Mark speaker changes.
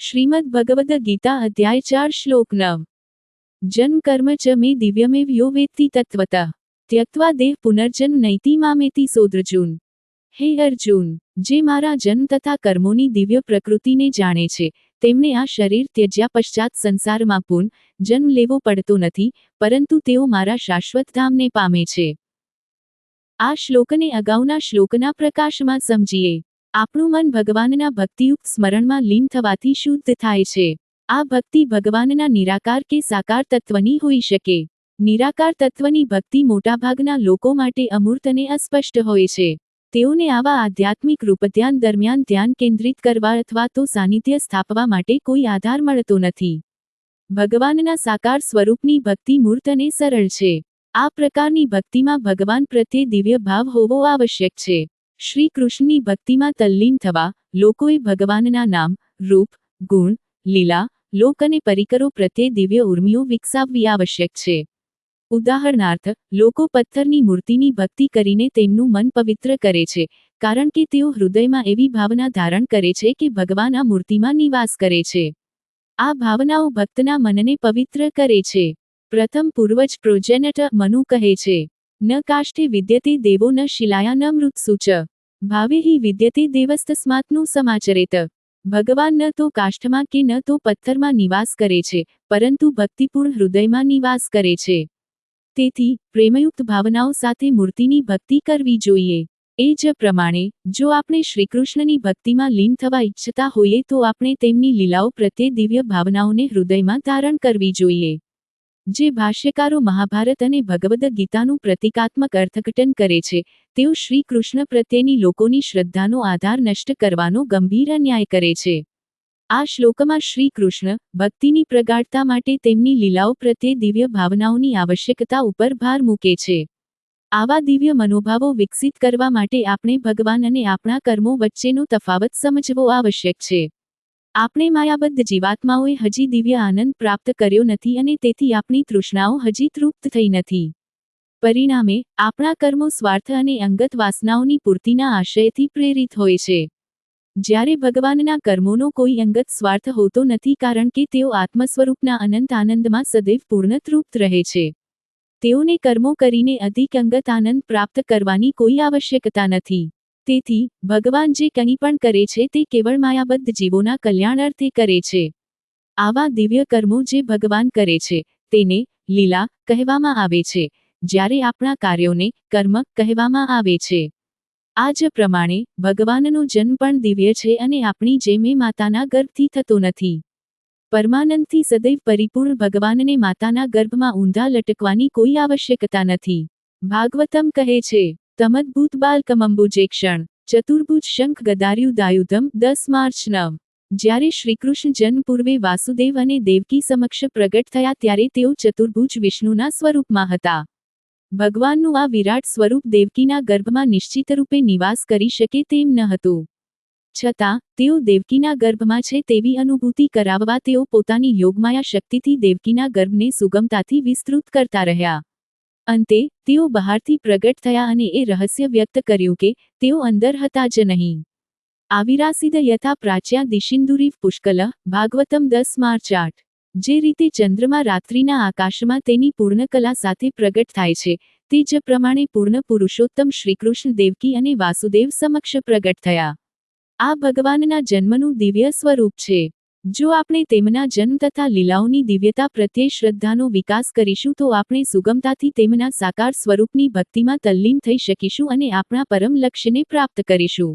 Speaker 1: શ્રીમદ ભગવદ ગીતા અધ્યાય ચાર શ્લોક નવ. જન્મ કર્મ ચ મે દિવ્યમેવ યો વેત્તિ તત્વતઃ. ત્યક્ત્વા દેહ પુનર્જન નૈતિ મામેતિ સોદ્રજુન. હે અર્જુન, જે મારા જન્મ તથા કર્મોની દિવ્ય પ્રકૃતિને જાણે છે, તેમને આ શરીર ત્યજ્યા પશ્ચાત સંસારમાં પુન, જન્મ લેવો પડતો નથી, પરંતુ તેઓ મારા શાશ્વત ધામને પામે છે. આ શ્લોકને અગાઉના શ્લોકના પ્રકાશમાં સમજીએ. આપણું મન ભગવાનના ભક્તિયુક્ત સ્મરણમાં લીન થવાથી શુદ્ધ થાય છે. આ ભક્તિ ભગવાનના નિરાકાર કે સાકાર તત્વની હોઈ શકે. નિરાકાર તત્વની ભક્તિ મોટાભાગના લોકો માટે અમૂર્ત અને અસ્પષ્ટ હોય છે. તેઓને આવા આધ્યાત્મિક રૂપધ્યાન દરમિયાન ધ્યાન કેન્દ્રિત કરવા અથવા તો સાનિધ્ય સ્થાપવા માટે કોઈ આધાર મળતો નથી. ભગવાનના સાકાર સ્વરૂપની ભક્તિ મૂર્ત અને સરળ છે. આ પ્રકારની ભક્તિમાં ભગવાન પ્રત્યે દિવ્ય ભાવ હોવો આવશ્યક છે. શ્રી કૃષ્ણની ભક્તિમાં તલ્લીન થવા લોકોએ ભગવાનના નામ, રૂપ, ગુણ, લીલા, લોક અને પરિકરો પ્રત્યે દિવ્ય ઉર્મિઓ વિકસાવવી આવશ્યક છે. ઉદાહરણાર્થ, લોકો પથ્થરની મૂર્તિની ભક્તિ કરીને તેમનું મન પવિત્ર કરે છે, કારણ કે તેઓ હૃદયમાં એવી ભાવના ધારણ કરે છે કે ભગવાન આ મૂર્તિમાં નિવાસ કરે છે. આ ભાવનાઓ ભક્તના મનને પવિત્ર કરે છે. પ્રથમ પૂર્વજ પ્રોજેનેટ મનુ કહે છે. ન કાષ્ઠે વિદ્યતે દેવો ન શિલાયા ન મૃત્સુ ચ ભાવે હિ વિદ્યતે દેવસ્તસ્માત્નું સમાચરેત ભગવાન ન તો કાષ્ઠમાં કે ન તો પથ્થરમાં નિવાસ કરે છે પરંતુ ભક્તિપૂર્ણ હૃદયમાં નિવાસ કરે છે તેથી, પ્રેમયુક્ત ભાવનાઓ સાથે મૂર્તિની ભક્તિ કરવી જોઈએ। એ જ પ્રમાણે, જો આપણે શ્રીકૃષ્ણની ભક્તિમાં લીન થવા ઈચ્છતા હોઈએ તો આપણે તેમની લીલાઓ પ્રત્યે દિવ્ય ભાવનાઓને હૃદયમાં ધારણ કરવી જોઈએ। જે ભાષ્યકારો મહાભારત અને ભગવદ ગીતાનું પ્રતિકાત્મક અર્થઘટન કરે છે, તેઓ શ્રી કૃષ્ણ પ્રત્યેની લોકોની શ્રદ્ધાનો આધાર નષ્ટ કરવાનો ગંભીર અન્યાય કરે છે. આ શ્લોકમાં શ્રી કૃષ્ણ ભક્તિની પ્રગાઢતા માટે તેમની લીલાઓ પ્રત્યે દિવ્ય ભાવનાઓની આવશ્યકતા ઉપર ભાર મૂકે છે. આવા દિવ્ય મનોભાવો વિકસિત કરવા માટે આપણે ભગવાન અને આપણા કર્મો વચ્ચેનો તફાવત સમજવો આવશ્યક છે. આપણે માયાબદ્ધ જીવાત્માઓએ હજી દિવ્ય આનંદ પ્રાપ્ત કર્યો નથી અને તેથી આપણી તૃષ્ણાઓ હજી તૃપ્ત થઈ નથી. પરિણામે, આપણા કર્મો સ્વાર્થ અને અંગત વાસનાઓની પૂર્તિના આશયથી પ્રેરિત હોય છે. જ્યારે ભગવાનના કર્મોનો કોઈ અંગત સ્વાર્થ હોતો નથી કારણ કે તેઓ આત્મસ્વરૂપના અનંત આનંદમાં સદૈવ પૂર્ણ તૃપ્ત રહે છે. તેઓને કર્મો કરીને અધિક અંગત આનંદ પ્રાપ્ત કરવાની કોઈ આવશ્યકતા નથી. તેથી ભગવાન જે કંઈ પણ કરે છે તે કેવળ માયાબદ્ધ જીવોના કલ્યાણ અર્થે કરે છે. આવા દિવ્ય કર્મો જે ભગવાન કરે છે, તેને લીલા કહેવામાં આવે છે, જ્યારે આપણા કાર્યોને કર્મ કહેવામાં આવે છે. આ જ પ્રમાણે ભગવાનનો જન્મ પણ દિવ્ય છે અને આપણી જેમ માતાના ગર્ભથી થતો નથી. પરમાનંદથી સદૈવ પરિપૂર્ણ ભગવાનને માતાના ગર્ભમાં ઊંધા લટકવાની કોઈ આવશ્યકતા નથી. ભાગવતમ કહે છે તમદભૂત ક્ષણ, ચતુર્ભુજ શંખ ગદાર્યુદાયુધમ દસ માર્ચ નવ. જ્યારે શ્રીકૃષ્ણ જન્મ પૂર્વે વાસુદેવ અને દેવકી સમક્ષ પ્રગટ થયા ત્યારે તેઓ ચતુર્ભુજ વિષ્ણુના સ્વરૂપમાં હતા. ભગવાનનું આ વિરાટ સ્વરૂપ દેવકીના ગર્ભમાં નિશ્ચિત રૂપે નિવાસ કરી શકે તેમ ન હતું. છતાં, તેઓ દેવકીના ગર્ભમાં છે તેવી અનુભૂતિ કરાવવા તેઓ પોતાની યોગમાયા શક્તિથી દેવકીના ગર્ભને સુગમતાથી વિસ્તૃત કરતા રહ્યા. અંતે, તેઓ બહારથી પ્રગટ થયા અને એ રહસ્ય વ્યક્ત કર્યું કે, તેઓ અંદર હતા જ નહીં. આવિરાસિદ યથા પ્રાચ્યા દિશિંદુરીવ પુષ્કલ, ભાગવતમ દસ માર્ચ આઠ. જે રીતે ચંદ્રમા રાત્રિના આકાશમાં તેની પૂર્ણ કલા સાથે પ્રગટ થાય છે, તે જ પ્રમાણે પૂર્ણ પુરુષોત્તમ શ્રીકૃષ્ણ દેવકી અને વાસુદેવ સમક્ષ પ્રગટ થયા. આ ભગવાનના જન્મનું દિવ્ય સ્વરૂપ છે. જો આપણે તેમના જન્મ તથા લીલાઓની દિવ્યતા પ્રત્યે શ્રદ્ધાનો વિકાસ કરીશું તો આપણે સુગમતાથી તેમના સાકાર સ્વરૂપની ભક્તિમાં તલ્લીન થઈ શકીશું અને આપણા પરમ લક્ષ્યને પ્રાપ્ત કરીશું.